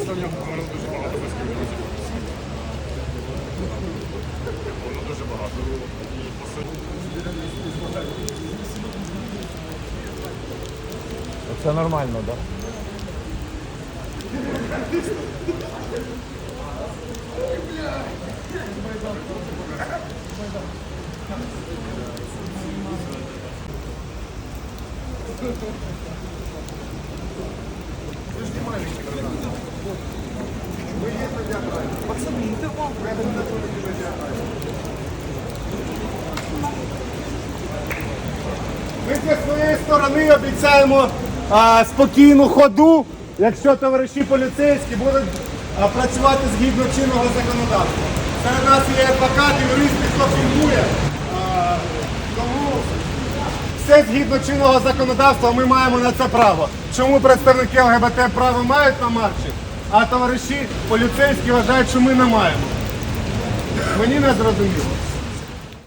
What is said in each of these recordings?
останнього мене дуже багато близьких друзів. Воно дуже багато. І. Це нормально, так? Да? Ми зі своєї сторони обіцяємо а, спокійну ходу, якщо товариші поліцейські будуть а, працювати згідно чинного законодавства. Серед нас є адвокати, юристи, хто фільмує. Тому все згідно чинного законодавства ми маємо на це право. Чому представники ЛГБТ право мають на марші, а товариші поліцейські вважають, що ми не маємо. Мені не зрозуміло.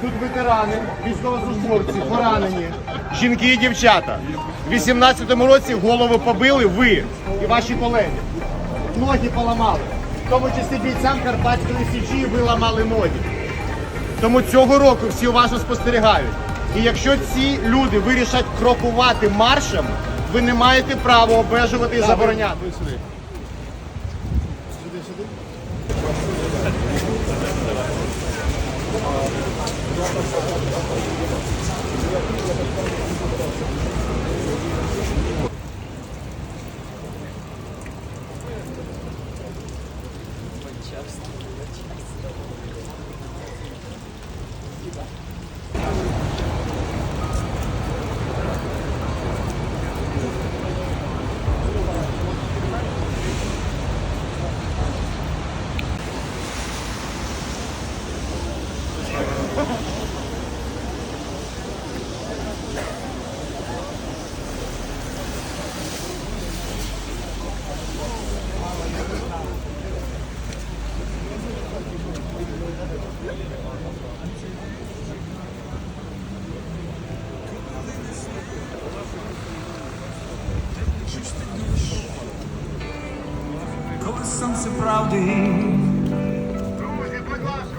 Тут ветерани, військовослужбовці, поранені, жінки і дівчата. В 18-му році голову побили ви і ваші колеги. Ноги поламали. В тому числі бійцям Карпатської січі ви ламали ноги. Тому цього року всі уважно спостерігають. І якщо ці люди вирішать крокувати маршем, ви не маєте права обмежувати і забороняти. どうも。Сонце правди. Друзі, будь ласка,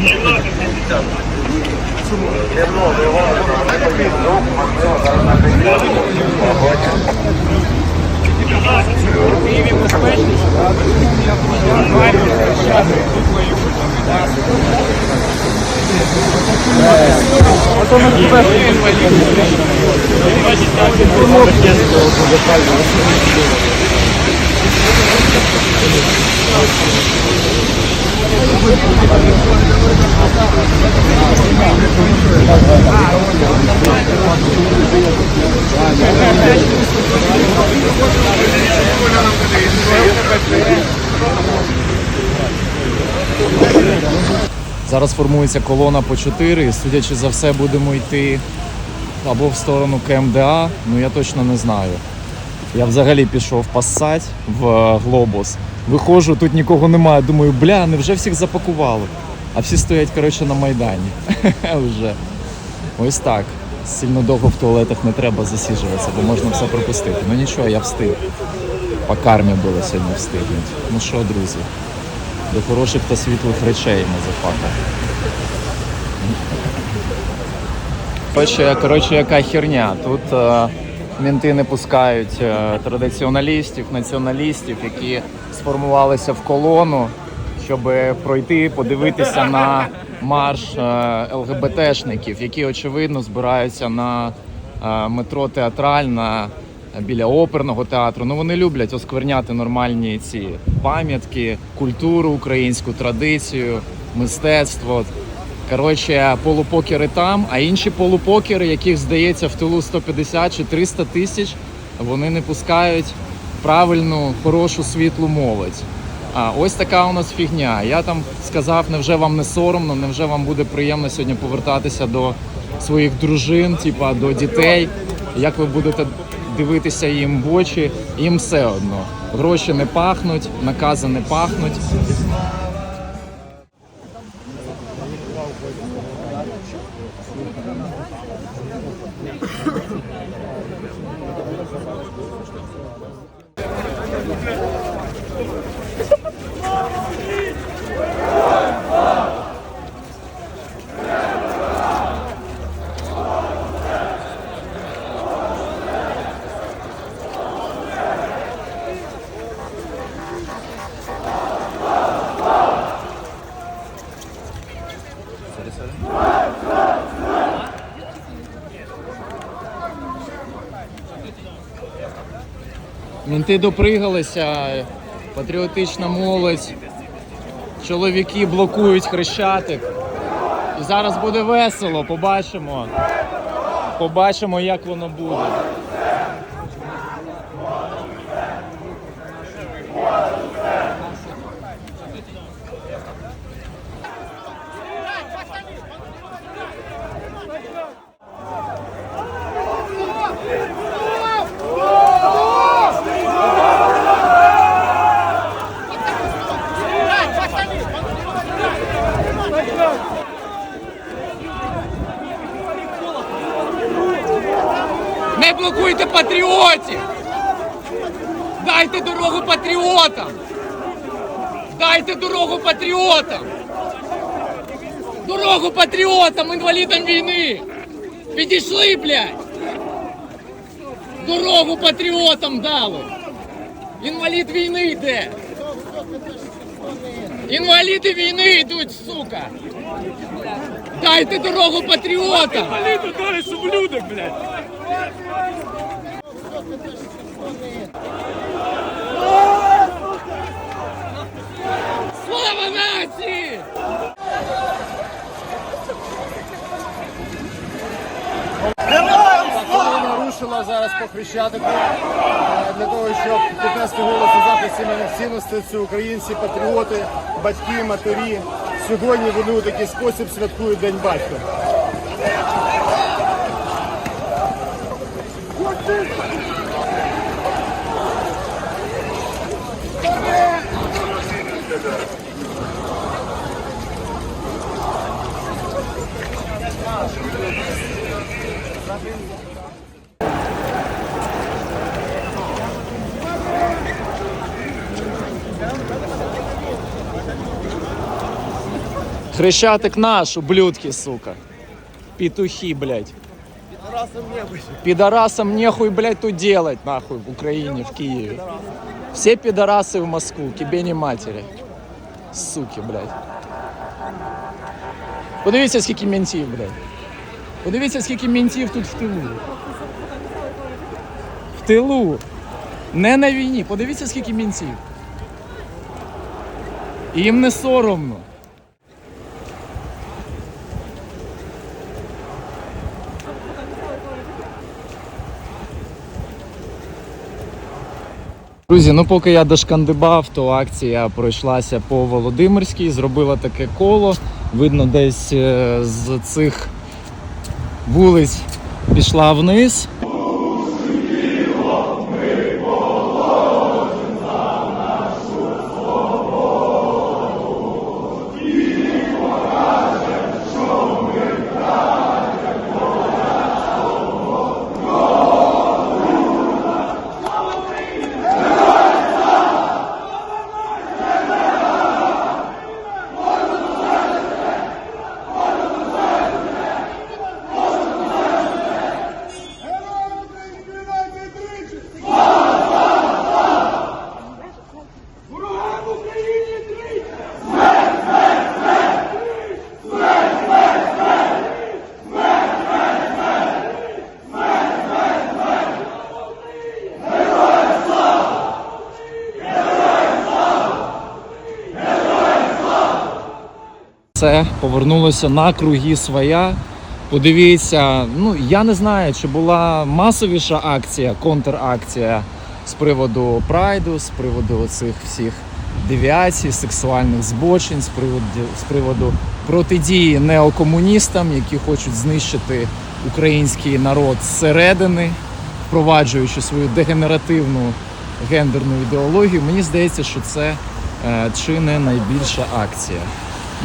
організовані ще. Зараз формується колона по 4, судячи за все, будемо йти або в сторону КМДА, ну я точно не знаю. Я взагалі пішов пасать в е, глобус. Виходжу, тут нікого немає. Думаю, бля, невже всіх запакували? А всі стоять, коротше, на Майдані. Вже. Ось так. Сильно довго в туалетах не треба засіжуватися, бо можна все пропустити. Ну нічого, я встиг. По кармі було сьогодні встигнути. Ну що, друзі, до хороших та світлих речей мазафака. Коротше, коротше, яка херня. Тут е, мінти не пускають е, традиціоналістів, націоналістів, які сформувалися в колону, щоб пройти, подивитися на марш е, ЛГБТшників, які очевидно збираються на е, метро театральна біля оперного театру. Ну вони люблять оскверняти нормальні ці пам'ятки, культуру українську, традицію, мистецтво. Коротше, полупокери там, а інші полупокери, яких здається в тилу 150 чи 300 тисяч, вони не пускають правильну, хорошу світлу молодь. А ось така у нас фігня. Я там сказав, невже вам не соромно, невже вам буде приємно сьогодні повертатися до своїх дружин, типа до дітей. Як ви будете дивитися їм в очі? Їм все одно. Гроші не пахнуть, накази не пахнуть. Мінти допригалися, патріотична молодь, чоловіки блокують хрещатик. І зараз буде весело, побачимо. Побачимо, як воно буде. Не блокуйте патріотів! Дайте дорогу патріотам! Дайте дорогу патріотам! Дорогу патріотам, інвалідам війни! Підійшли, блядь! Дорогу патріотам дали! Інвалід війни йде! Інваліди війни йдуть, сука! Дайте дорогу патріотам! Інваліду дали, щоб люди, блядь. Слава нації! Нарушила зараз по Хрещатику е, для того, щоб піднести голос у захист сімейних. Це українці, патріоти, батьки, матері. Сьогодні вони у такий спосіб святкують День батька. Хрещатик наш, ублюдки, сука. Петухи, блядь. Пидорасам нехуй, блядь, тут делать, нахуй, в Украине, в Киеве. Все пидорасы в Москву, тебе не матери. Суки, блядь. Подивіться, скільки ментів, блядь. Подивіться, скільки ментів тут в тилу. В тилу. Не на війні. Подивіться, скільки ментів. І їм не соромно. Друзі, ну поки я дошкандибав, то акція пройшлася по Володимирській, зробила таке коло. Видно, десь е, з цих вулиць пішла вниз. Це повернулося на круги своя. Подивіться, ну я не знаю, чи була масовіша акція, контракція з приводу прайду, з приводу цих всіх девіацій, сексуальних збочень з приводу, з приводу протидії неокомуністам, які хочуть знищити український народ зсередини, впроваджуючи свою дегенеративну гендерну ідеологію. Мені здається, що це е, чи не найбільша акція.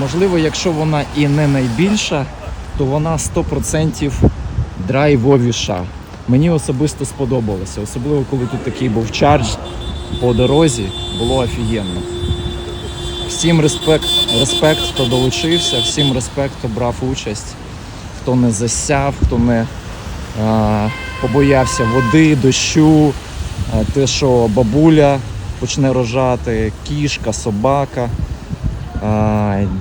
Можливо, якщо вона і не найбільша, то вона 100% драйвовіша. Мені особисто сподобалося, особливо коли тут такий був чардж по дорозі, було офігенно. Всім респект, респект, хто долучився, всім респект, хто брав участь, хто не засяв, хто не е, побоявся води, дощу, е, те, що бабуля почне рожати, кішка, собака.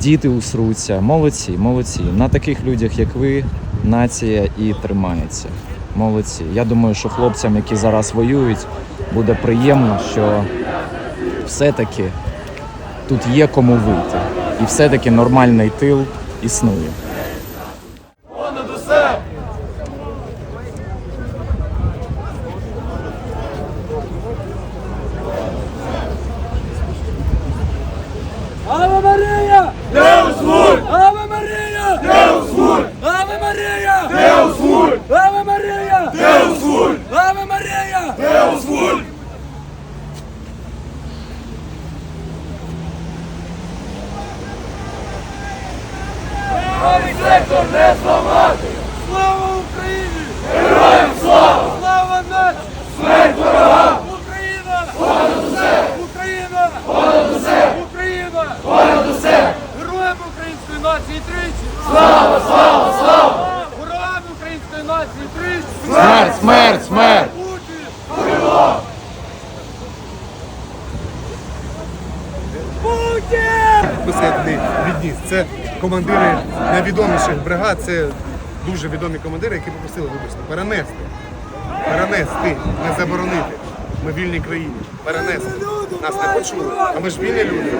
Діти усруться. Молодці, молодці. На таких людях, як ви, нація і тримається. Молодці. Я думаю, що хлопцям, які зараз воюють, буде приємно, що все-таки тут є кому вийти. І все-таки нормальний тил існує. Це командири найвідоміших бригад. Це дуже відомі командири, які попросили, вибачте, перенести. Перенести, не заборонити. Ми в вільній країні. Перенести. Нас не почули. А ми ж вільні люди.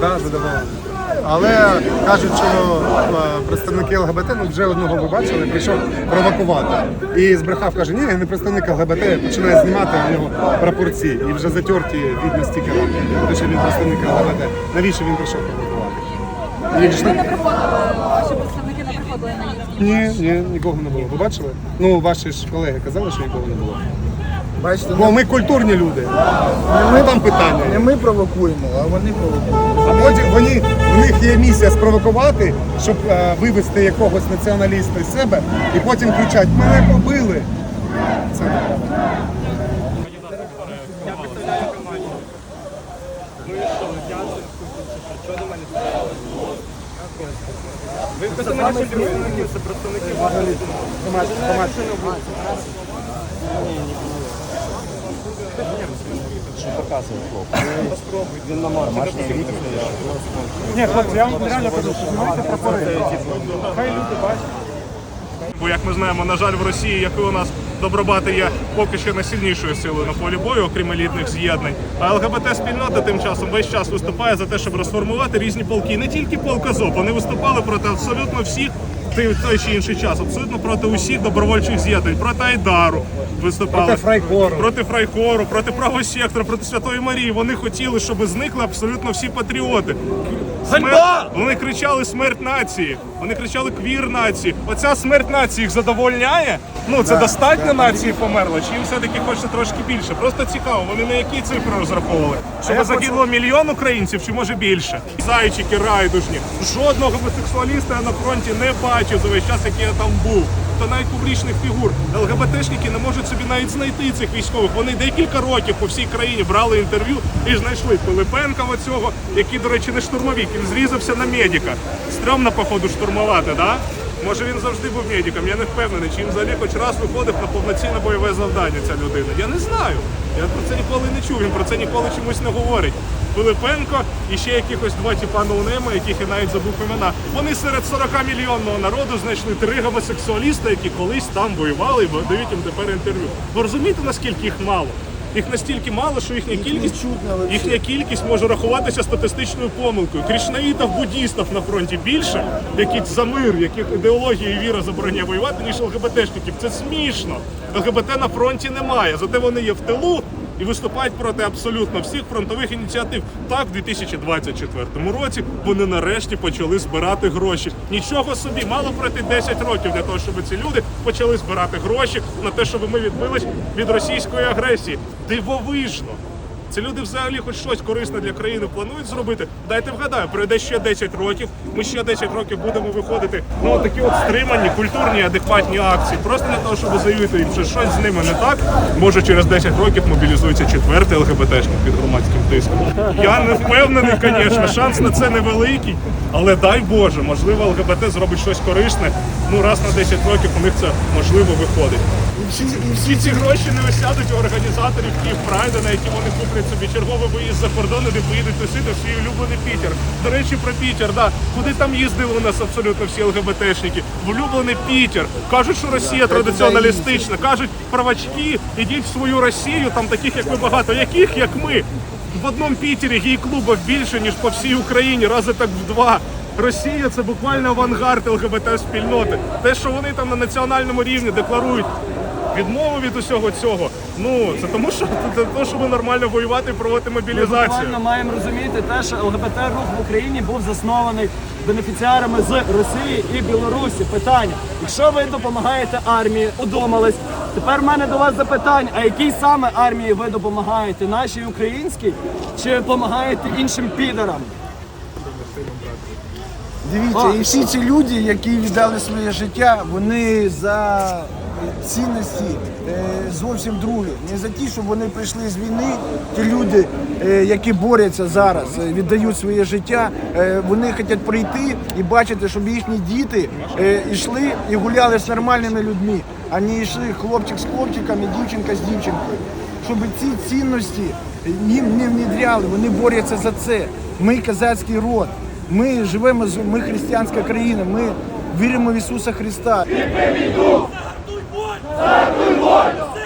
Да, задавали. Але кажуть, що е, представники ЛГБТ, ну вже одного ви бачили, прийшов провокувати. І збрехав, каже, ні, не представник ЛГБТ, починає знімати у нього прапорці і вже затерті відно стікери. Тому що він представник ЛГБТ. Навіщо він прийшов провокувати? Їх Ви не- приходили, ваші представники не приходили на їхні. Ні, ні, нікого не було. Ви бачили? Ну, ваші ж колеги казали, що нікого не було. Бачите, Бо ми культурні люди. ми, Там питання. не ми провокуємо, а вони провокують. А потім вони, в них є місія спровокувати, щоб е, вивести якогось націоналіста з себе, і потім кричать, мене побили. Це Бо як ми знаємо, на жаль, в Росії, як і у нас добробати є поки що найсильнішою силою на полі бою, окрім елітних з'єднань. А ЛГБТ спільнота тим часом весь час виступає за те, щоб розформувати різні полки. Не тільки полк Азов, вони виступали проти абсолютно всіх. Ти- в той чи інший час абсолютно проти усіх добровольчих з'єднань, проти Айдару виступали Проти Фрайкору. проти Фрайкору, проти правого сектора, проти Святої Марії. Вони хотіли, щоб зникли абсолютно всі патріоти. Смерть... Вони кричали смерть нації. Вони кричали квір нації. Оця смерть нації їх задовольняє. Ну це достатньо нації померло. Чи їм все-таки хочеться трошки більше? Просто цікаво, вони на які цифри розраховували? Щоб загинуло мільйон українців, чи може більше? Зайчики райдужні. Жодного гомосексуаліста я на фронті не бачив за весь час, який я там був. Та навіть публічних фігур. ЛГБТшники не можуть собі навіть знайти цих військових. Вони декілька років по всій країні брали інтерв'ю і знайшли Пилипенка оцього, який, до речі, не штурмовік. він зрізався на медика. Стрьомно, походу, штурмувати, да? Може він завжди був медиком, я не впевнений, чи він взагалі хоч раз виходив на повноцінне бойове завдання ця людина. Я не знаю. Я про це ніколи не чув, він про це ніколи чомусь не говорить. Пилипенко і ще якихось два тіпа ноунейма, яких я навіть забув імена. Вони серед 40 мільйонного народу знайшли три гомосексуаліста, які колись там воювали і дають їм тепер інтерв'ю. Ви розумієте, наскільки їх мало? Їх настільки мало, що їхня кількість їхня кількість може рахуватися статистичною помилкою. Крішнаїтів, буддістів на фронті більше, які за мир, яких ідеологія і віра забороняє воювати, ніж ЛГБТшників. Це смішно. ЛГБТ на фронті немає. Зате вони є в тилу і виступають проти абсолютно всіх фронтових ініціатив. Так, в 2024 році вони нарешті почали збирати гроші. Нічого собі, мало пройти 10 років для того, щоб ці люди почали збирати гроші на те, щоб ми відбились від російської агресії. Дивовижно. Ці люди взагалі хоч щось корисне для країни планують зробити. Дайте вгадаю, пройде ще 10 років. Ми ще 10 років будемо виходити на такі от стримані, культурні, адекватні акції. Просто для того, щоб заявити їм, що щось з ними не так. Може через 10 років мобілізується четвертий ЛГБТшник під громадським тиском. Я не впевнений, звісно, шанс на це невеликий. Але дай Боже, можливо, ЛГБТ зробить щось корисне. Ну раз на 10 років у них це можливо виходить. І всі, всі ці гроші не осядуть у організаторів Київ Прайда, на які вони куплять собі черговий виїзд за кордон, де поїдуть тусити в свій улюблений Пітер. До речі, про Пітер, да. Куди там їздили у нас абсолютно всі ЛГБТшники? В улюблений Пітер. Кажуть, що Росія традиціоналістична. Кажуть, правачки, ідіть в свою Росію, там таких як ви багато. Яких як ми? В одному Пітері гей-клубів більше, ніж по всій Україні, рази так в два. Росія це буквально авангард ЛГБТ спільноти. Те, що вони там на національному рівні декларують відмову від усього цього. Ну це тому, що це тому, щоб нормально воювати і проводити Ми мобілізацію. буквально маємо розуміти те, що ЛГБТ-рух в Україні був заснований бенефіціарами з Росії і Білорусі. Питання: якщо ви допомагаєте армії, удумались. Тепер в мене до вас запитання: а якій саме армії ви допомагаєте? Нашій українській чи допомагаєте іншим підарам? Дивіться, і всі ці люди, які віддали своє життя, вони за цінності е, зовсім другі. Не за ті, щоб вони прийшли з війни. Ті люди, е, які борються зараз, е, віддають своє життя. Вони хочуть прийти і бачити, щоб їхні діти йшли і гуляли з нормальними людьми, а не йшли хлопчик з хлопчиком і дівчинка з дівчинкою. Щоб ці цінності їм не внедряли, вони борються за це. Ми козацький род. Ми живемо ми християнська країна. Ми віримо в Ісуса Христа. Santo e morto!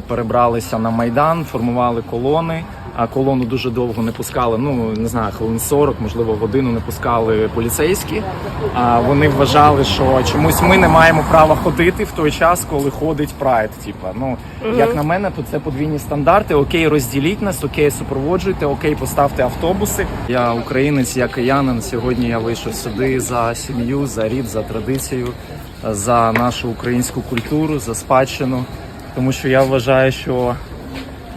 Перебралися на майдан, формували колони. А колону дуже довго не пускали. Ну не знаю, хвилин 40, можливо, годину не пускали поліцейські. А вони вважали, що чомусь ми не маємо права ходити в той час, коли ходить прайд. Типа, ну як на мене, то це подвійні стандарти. Окей, розділіть нас, окей, супроводжуйте, окей, поставте автобуси. Я українець, я киянин. Сьогодні я вийшов сюди за сім'ю, за рід, за традицію, за нашу українську культуру, за спадщину. Тому що я вважаю, що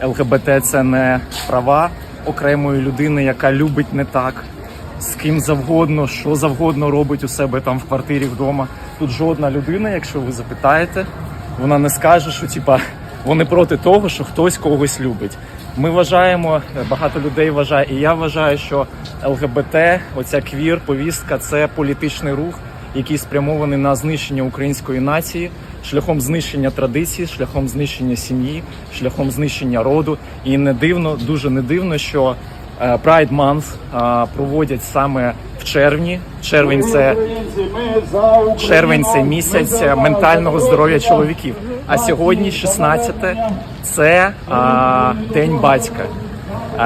ЛГБТ це не права окремої людини, яка любить не так, з ким завгодно, що завгодно робить у себе там в квартирі вдома. Тут жодна людина, якщо ви запитаєте, вона не скаже, що типа вони проти того, що хтось когось любить. Ми вважаємо, багато людей вважає, і я вважаю, що ЛГБТ, оця квір, повістка це політичний рух, який спрямований на знищення української нації, шляхом знищення традицій, шляхом знищення сім'ї, шляхом знищення роду. І не дивно, дуже не дивно, що е, Pride Month е, проводять саме в червні. Червень це червень це місяць ментального здоров'я чоловіків. А сьогодні, 16 це а, день батька.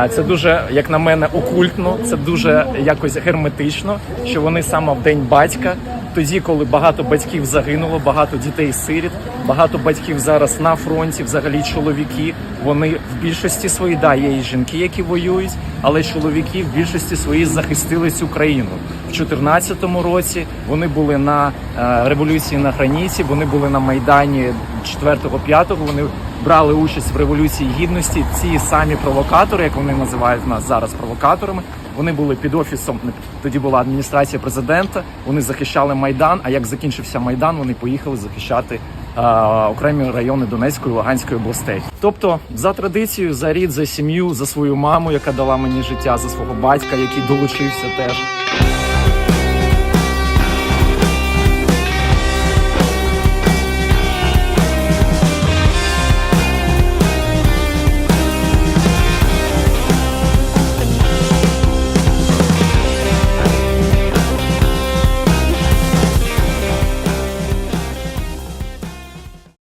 Це дуже, як на мене, окультно, це дуже якось герметично, що вони саме в день батька, тоді, коли багато батьків загинуло, багато дітей сиріт, багато батьків зараз на фронті, взагалі чоловіки. Вони в більшості своїй, да, є і жінки, які воюють, але чоловіки в більшості своїй захистили цю країну. В 2014 році вони були на е, революції на граніті, вони були на майдані 4-5, Вони брали участь в революції гідності. Ці самі провокатори, як вони називають нас зараз провокаторами. Вони були під офісом. Тоді була адміністрація президента. Вони захищали майдан. А як закінчився майдан, вони поїхали захищати е, окремі райони Донецької Луганської областей. Тобто, за традицією, за рід, за сім'ю, за свою маму, яка дала мені життя, за свого батька, який долучився теж.